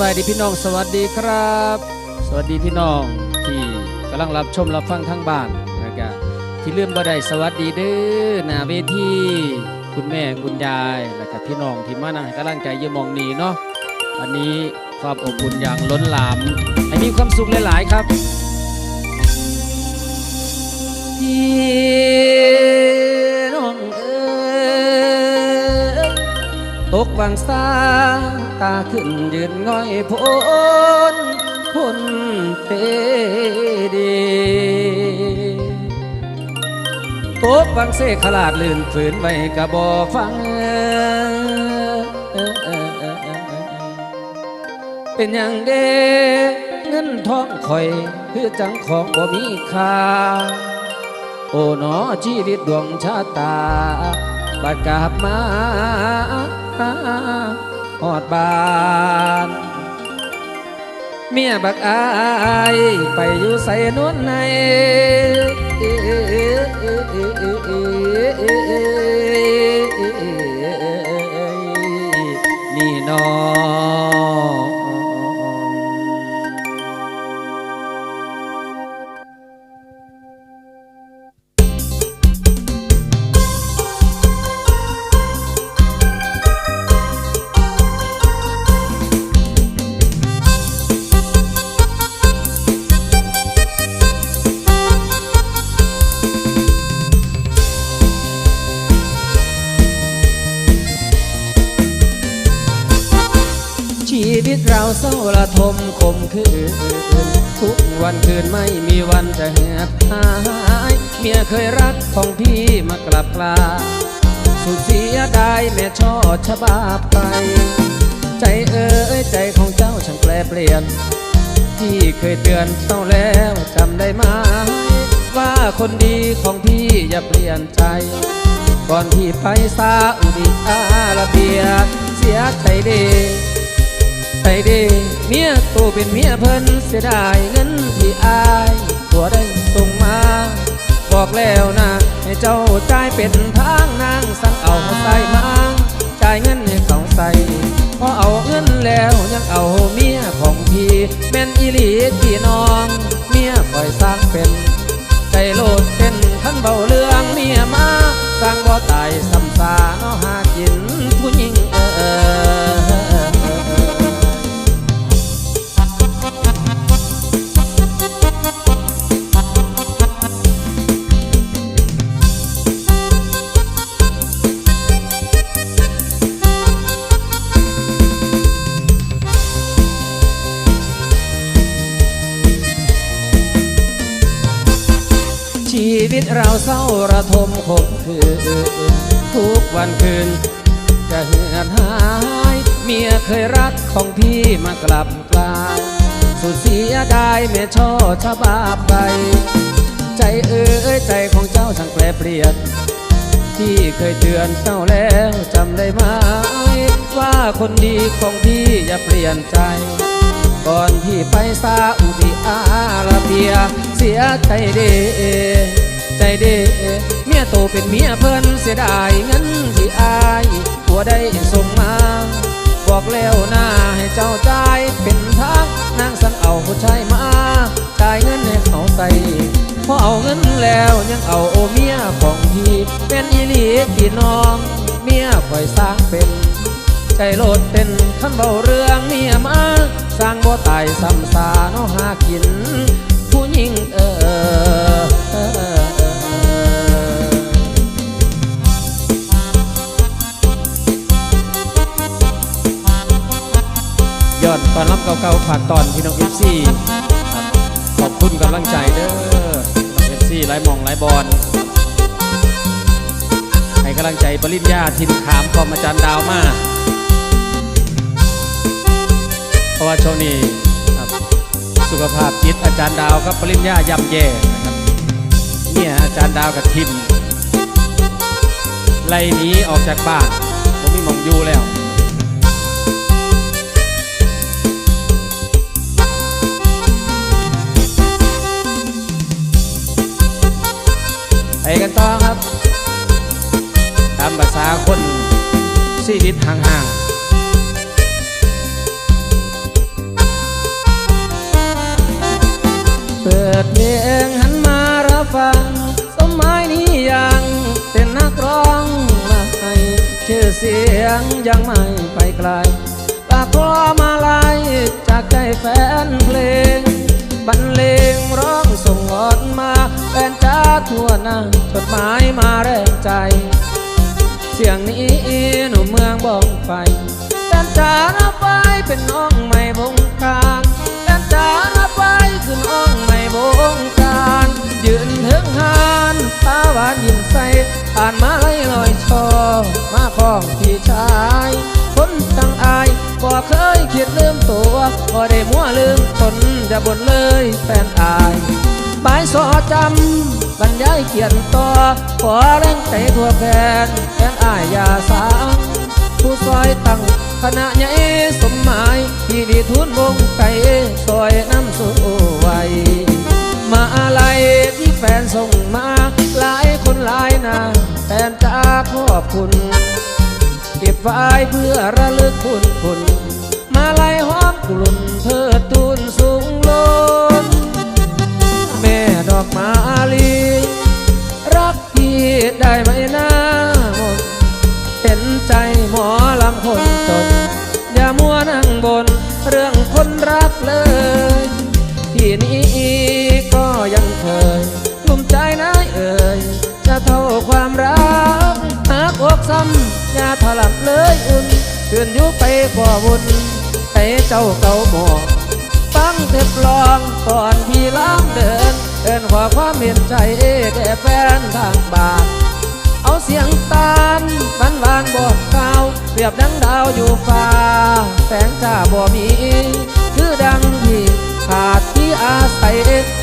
บายดีพี่น้องสวัสดีครับ สวัสดีพี่น้องที่กำลังรับชมรับฟังทั้งบ้านแล้วก็ที่ลืมบ่ได้สวัสดีเด้อหน้าเวทีคุณแม่คุณยายแล้วก็พี่น้องที่มานั่งให้กำลังใจอยืมองนี้เนาะวันนี้ความอบอุ่นอย่างล้นหลามให้มีความสุขหลาย ๆ ครับพี่ ตกวังสาตาขึ้นยืนง่อยพ้นพ้นเทดีตกวังเสขลาดลื่นฝืนไว้กะบอฟัง เป็นอย่างเดเงินทองคอยคือจังของบ่มีค่า โอ้หนอชีวิตดวงชะตาบัดกลับมา หอดบานเมียบักอายไปอยู่ใส่นวลในนี่น้อ เราเศร้าระทมขมคืน ทุกวันคืนไม่มีวันจะแหบหาย เมียเคยรักของพี่มากลับกลา สุดเสียดายแม่ช่อชะบาไป ใจเอ้ยใจของเจ้าช่างแปรเปลี่ยนพี่เคยเตือนเจ้าแล้วจำได้ไหมว่าคนดีของพี่อย่าเปลี่ยนใจ ก่อนที่ไปซาอุดิอาระเบีย เสียใจเดี ใจเดีเมียตัวเป็นเมียเพิ่นเสียดายเงินที่อายตัวได้ส่งมา บอกแล้วนะให้เจ้าจ่ายเป็นทางนางสั่งเอาใส่มาจ่ายเงินให้เขาใส่พอเอาเงินแล้วยังเอาเมียของพี่แม่นอีหลีพี่น้อง เมียคอยสร้างเป็นใจโลดเป็นขันเบาเรื่องเมียมาสร้างบ่ตายซ้ ทุกวันคืน จะเหือดหาย เมียเคยรักของพี่มากลับกลาสุดเสียดายแม่ช่อชะบาไปใจเอ้ยใจของเจ้าช่างแปรเปลี่ยนที่เคยเตือนเจ้าแล้วจำได้ไหมว่าคนดีของพี่อย่าเปลี่ยนใจ ก่อนที่ไปซาอุดิอาระเบีย เสียใจเด ใจเดเมียโตเป็นเมียเพิ่นเสียดายเงินที่อายผัวได้ส่งมา บอกแล้วนะให้เจ้าจ่ายเป็นทางนางสั่งเอาผู้ชายมาจ่ายเงินให้เขาใส่พอเอาเงินแล้วยังเอาโอเมียของพี่เป็นอีหลีพี่น้อง เมียคอยสร้างเป็น ใจโลดเป็นขันเบาเรื่องเมียมาสร้างบ่ตายซ้ำซาเนาะหากิน ผู้หญิงเออเออเออ ตอนรับเก่าๆฝากตอนพี่น้องเอฟซีขอบคุณกำลังใจเด้อเอฟซีไร้มองไร้บอลให้กำลังใจปริญญาทินขามคอมอาจารย์ดาวมาเพราะว่าช่วงนี้สุขภาพจิตอาจารย์ดาวกับปริญญาย่ำแย่นะครับเนี่ยอาจารย์ดาวกับทิมไล่หนีออกจากบ้านผมมีหมองอยู่แล้วีวิตห่างๆเปิดเพลงหันมารับฟัง สมัยนี้ยังเป็นนักร้องมาให้ชื่อเสียงยังไม่ไปไกลตากขอมาลายจากใจแฟนเพลง บรรเลงร้องส่งงอดมา แฟนจ้าทั่วหน้าจดหมายมาแรงใจ เสียงนี้หนุ่มเมืองบ้องไฟแฟนจ๋านาไปเป็นน้องใหม่บงการแฟนจ๋านาไปคือน้องใหม่บงการยืนถึงหานตาหวานยิ้มใสผ่านมาไล่ลอยชอมาของพี่ชายคนตั้งอายบ่เคยคิดลืมตัวบ่ได้มัวลืมตนจะบ่นเลยแฟนอายบายสอจำ บรรยายเขียนต่อขอแรงใจทั่วแฟนแฟนอายาสางผู้ซอยตั้งคณะใหญ่สมหมายที่ดีทุนวงไก่ซอยน้ำสูไวมาอะไรที่แฟนส่งมา หลายคนหลายหนาแฟนจ้าขอบคุณ เก็บไว้เพื่อระลึกคุณคุณ มาลายหอมกลุ่นเธอตูนสูงล้นแม่ดอกมาลี ได้ไหมหน้ามนเห็นใจหมอลำคนจน อย่ามัวนั่งบน เรื่องคนรักเลยที่นี้ก็ยังเคยกลุ่มใจนายเอ่ยจะเท่าความรักหากอกซ้ำอย่าถลับเลยอุ่นขึ้นอยู่ไปกว่าวุ่นให้เจ้าเก่าหมอกฟังเทปลองก่อนพี่ล้างเดิน เดินขอความเห็นใจแก่แฟนทางบ้าน เอาเสียงตาลบันวานบอกข่าวเปรียบดังดาวอยู่ฟ้าแสงจ้าบ่มี คือดังที่ขาดที่อาศัย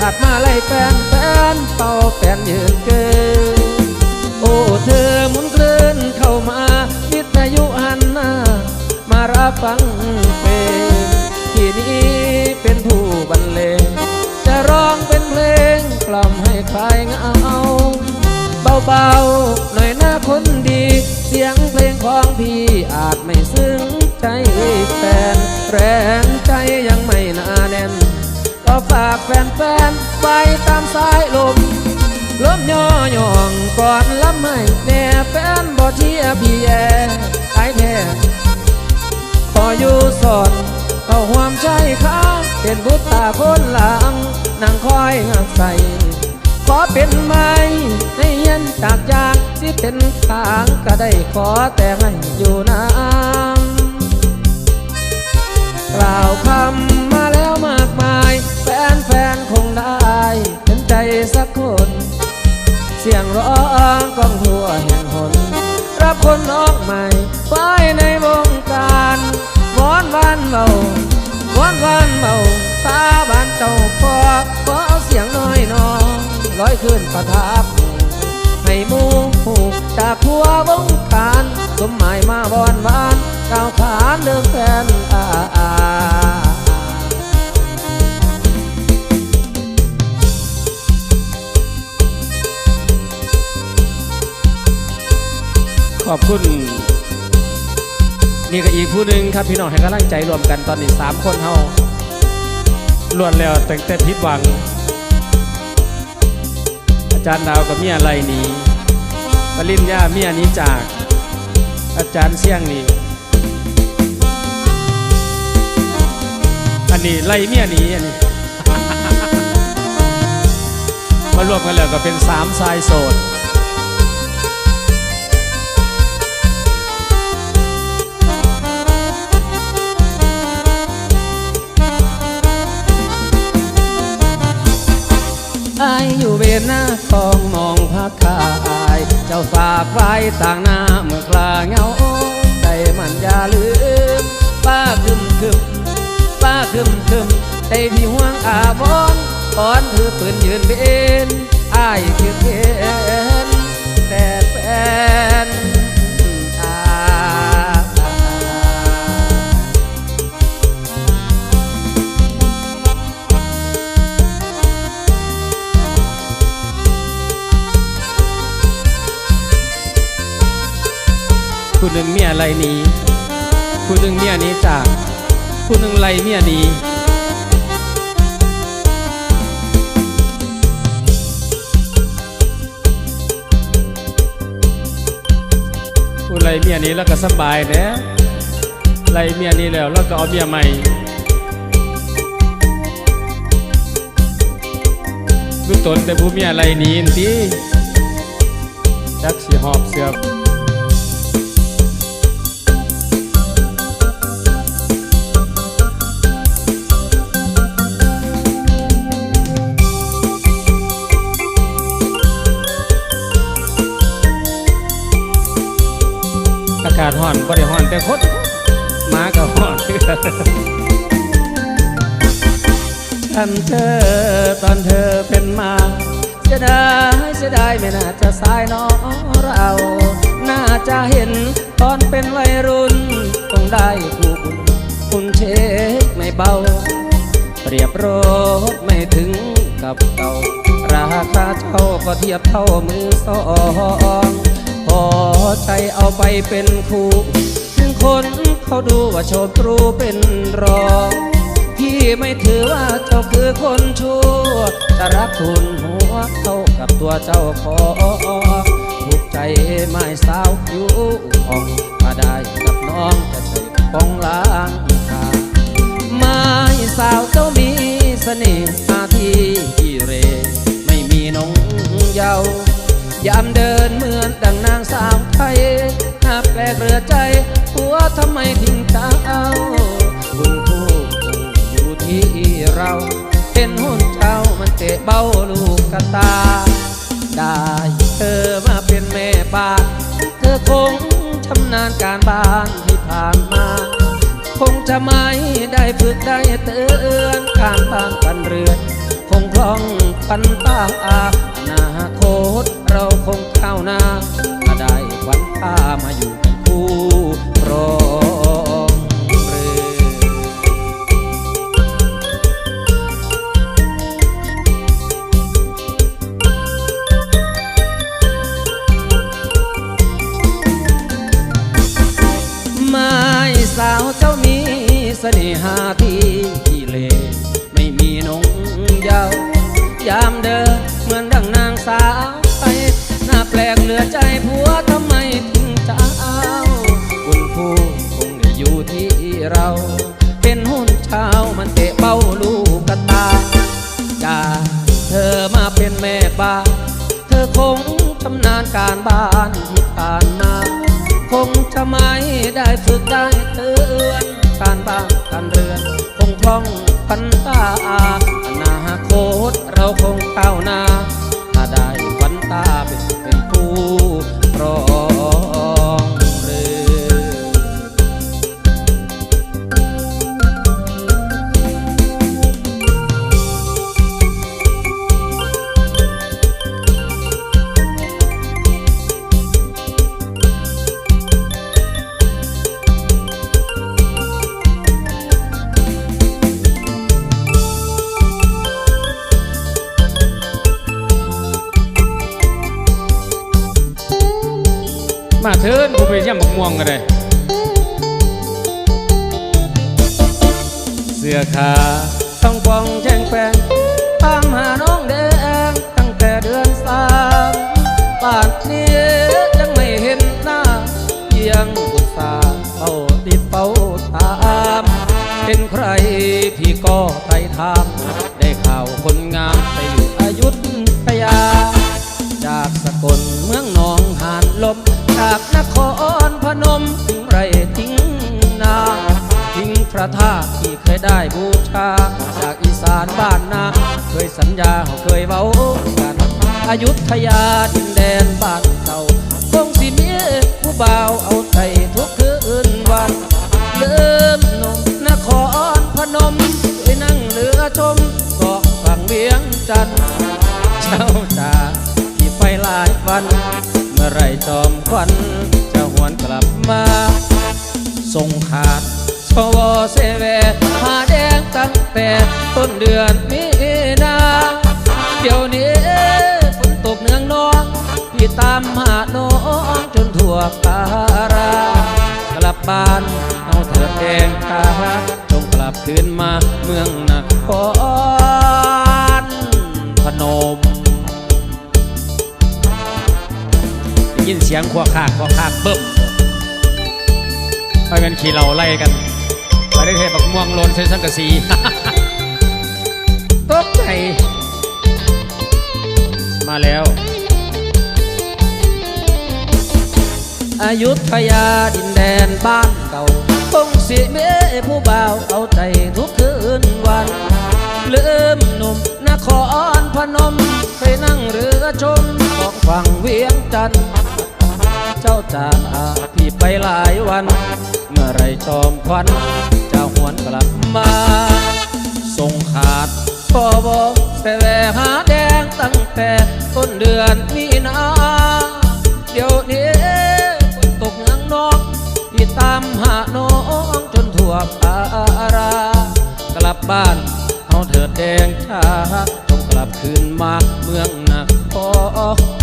ตัดมาไล่แฟนแฟนเป่าแฟนยืนเกินโอ้เธอหมุนคลื่นเข้ามาวิทยุหันหน้ามารับฟังเพลงที่นี้เป็นผู้บรรเลง ร้องเป็นเพลงกล่อมให้คลายเหงาเบาๆหน่อยหน้าคนดี เสียงเพลงของพี่อาจไม่ซึ้งใจแฟนแรงใจยังไม่หนาแน่น ก็ฝากแฟนๆไว้ตามสายลมลมย่อย่องก่อนลำให้แน่แฟนบ่เชียพี่แย่ไอแท้ขออยู่สอนเข้าห่วมใจข้าเป็นบุตรตาคนหลัง นั่งคอยหักใส่ขอเป็นไม้ให้เย็นจากยางสิเป็นทางก็ได้ขอแต่ให้อยู่น้ำกล่าวคำมาแล้วมากมาย แฟนแฟนคงได้เป็นใจสักคน เสียงร้องก้องทั่วแห่งหน รับคนน้องใหม่ไว้ในวงการวอนวันเบาวอนวันเบาาบานเจ้าพอขอเอาเสียงน้อยน้องร้อยขึ้นประทับ ให้มูหูจากทั่ววงการสมหมายมาวอนวานก้าวขานเดิมแฟนอาอาขอบคุณ นี่ก็อีกผู้หนึ่งครับพี่น้องให้กำลังใจรวมกันตอนนี้สามคนเฮา ล้วนแล้วแต่งแต่ผิดหวัง อาจารย์ดาวกับเมียไรนี้ปริญญาเมียนี้จาก อาจารย์เสี่ยงนี่อันนี้ไล่เมียนี้อันนี้มารวมกันแล้วก็เป็นสามสายโสด อายอยู่เวียนหน้าคองมองพักกาย เจ้าฝากไว้ต่างหน้าเมื่อกลาเหงาใจมันอย่าลืม ป้าคึมคึมป้าคึมคึมไอพี่ห่วงอาบอนตอนถือปืนยืนเบนอายคือ ไรหนี้ผู้หนึ่งเมียนี้จากผู้หนึ่งไรเมียหนี้โอ้ผู้ไลเมียนี้แล้วก็สบายนะไลเมียนี้แล้วแล้วก็เอาเมียใหม่ดูตนแต่ผู้เมียไลหนีนทีจักสิหอบเสือบากาศห่อนบ่ได้ห่อนแต่คนหมาก็ห่อนคือนเธอตอนเธอเป็นมาเสียดายเสียดายไม่น่าจะสายน้อเราน่าจะเห็นตอนเป็นวัยรุ่นต้องได้คู่บุญคุณเช็คไม่เบา เปรียบรถไม่ถึงกับเก่าราคาเช่าก็เทียบเท่ามือสอง พอใจเอาไปเป็นคู่ถึงคนเขาดูว่าโชดรูเป็นรอง พี่ไม่ถือว่าเจ้าคือคนชั่วจะรักคุณหัวเท่ากับตัวเจ้าขอถูกใจไม่สาวอยู่ห้องมาได้กับน้องจะใส่ปองล้างทาไม้สาวเจ้ามีเสน่ห์อาทีที่เร ไม่มีน้องเยาว์ยามเดินเหมือนดัง สาวไทยหาแปลกเรือใจหัวทำไมทิ้งเจ้าคุณคู่อยู่ที่เราเป็นหุ่นเจ้ามันเตะเบ้าลูกกระตา ได้เธอมาเป็นแม่บ้านเธอคงชำนาญการบ้านที่ผ่านมา คงจะไม่ได้ฝึกได้เตือนการบ้านกันเรือน คงคล่องปันตาอนาคตเราคงเข้าวหน้า มาได้ควันตามาอยู่กันคู่รอ แม่บ้าน เธอคงชำนาญการบ้านที่ผ่านมา คงจะไม่ได้ฝึกได้เตือน การบ้านการเรือน คงคล่องพันตาอนาคตเราคงก้าวหน้า ถ้าได้ฝันตาเป็นเป็นผู้รอ เถินผู้ไปเยี่ยมบักม่วงกันเลยเสื้อขาต้องปองแจ้งแปงตามหาน้องแดงตั้งแต่เดือนสามป่านนี้ยังไม่เห็นหน้าเพียงบุษาเป้าติดเป้าตาม เป็นใครพี่ก็ไปถาม ได้ข่าวคน ระธาตุที่เคยได้บูชา จากอีสานบ้านนา เคยสัญญาเขาเคยเว้ากันอายุทยาดินแดนบ้านเก่าคงสิมีผู้บ่าวเอาใจทุกคืนวันเริ่มนมนครพนมไปนั่งเรือชมเกาะฝั่งเวียงจันทร์เจ้าจ่าที่ไปหลายวัน เมื่อไรจอมควันจะหวนกลับมาส่งขาด ชวเซเวหาแดงตั้งแต่ต้นเดือนมีนาเดี๋ยวนี้ฝนตกเนืองนองพี่ตามหาน้องจนทั่วการากลับบ้านเอาเถิดแดงตาจงกลับคืนมาเมืองนครพนมได้ยินเสียงขวาคากขวาคากเบิ่มไปเป็นขี่เราไล่กัน ไปได้เทบักม่วงโลนเซนสังกะสีตกใจมาแล้ว อายุทยาดินแดนบ้านเก่าคงสิเมผู้บ่าวเอาใจทุกคืนวันลืมหนุ่มนครพนมเคยนั่งเรือชมของฝั่งเวียงจันทร์เจ้าจ่าพี่ไปหลายวัน เมื่อไรจอมควัน หวนกลับมาส่งขาดพ่อบอกไปแวหาแดงตั้งแต่ต้นเดือนมีนาเดี๋ยวนี้ฝนตกยังนองพี่ตามหาน้องจนทั่วปารากลับบ้านเอาเถิดแดงชาจงกลับคืนมาเมืองนครพ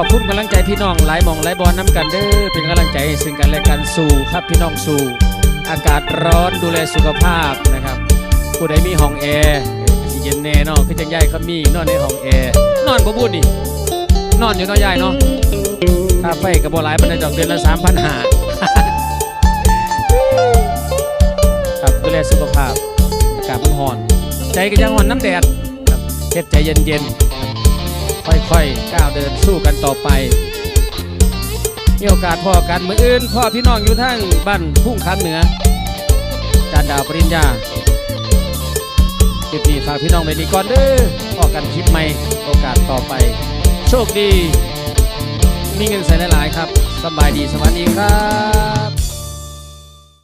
ขอบคุณกำลังใจพี่น้องหลายมองหลายบอลน้ำกันเด้อเป็นกำลังใจให้ซึ่งกันและกันสู่ครับพี่น้องสู่ อากาศร้อนดูแลสุขภาพนะครับผู้ใดมีห้องแอร์เย็นแน่นอนคือจังใหญ่เขามีนอนในห้องแอร์นอนบ่บูดนี่นอนอยู่น้อยใหญ่เนาะค่าไฟกับบ่หลายมันได้ดอกเดือนละสามพันหาครับดูแลสุขภาพอากาศมันร้อน ใจก็ยังร้อนน้ำแดดเฮ็ดใจเย็นๆ ค่อยๆก้าวเดินสู้กันต่อไปมีโอกาสพ่อกันมืออื่นพ่อพี่น้องอยู่ทั้งบ้านพุ่งคำเหนือจานดาวปริญญาคลิปนี้ฝากพี่น้องไปดีก่อนเด้อพ่อกันคลิปใหม่โอกาสต่อไป โชคดี มีเงินใส่หลายๆครับสบายดีสวัสดีครับ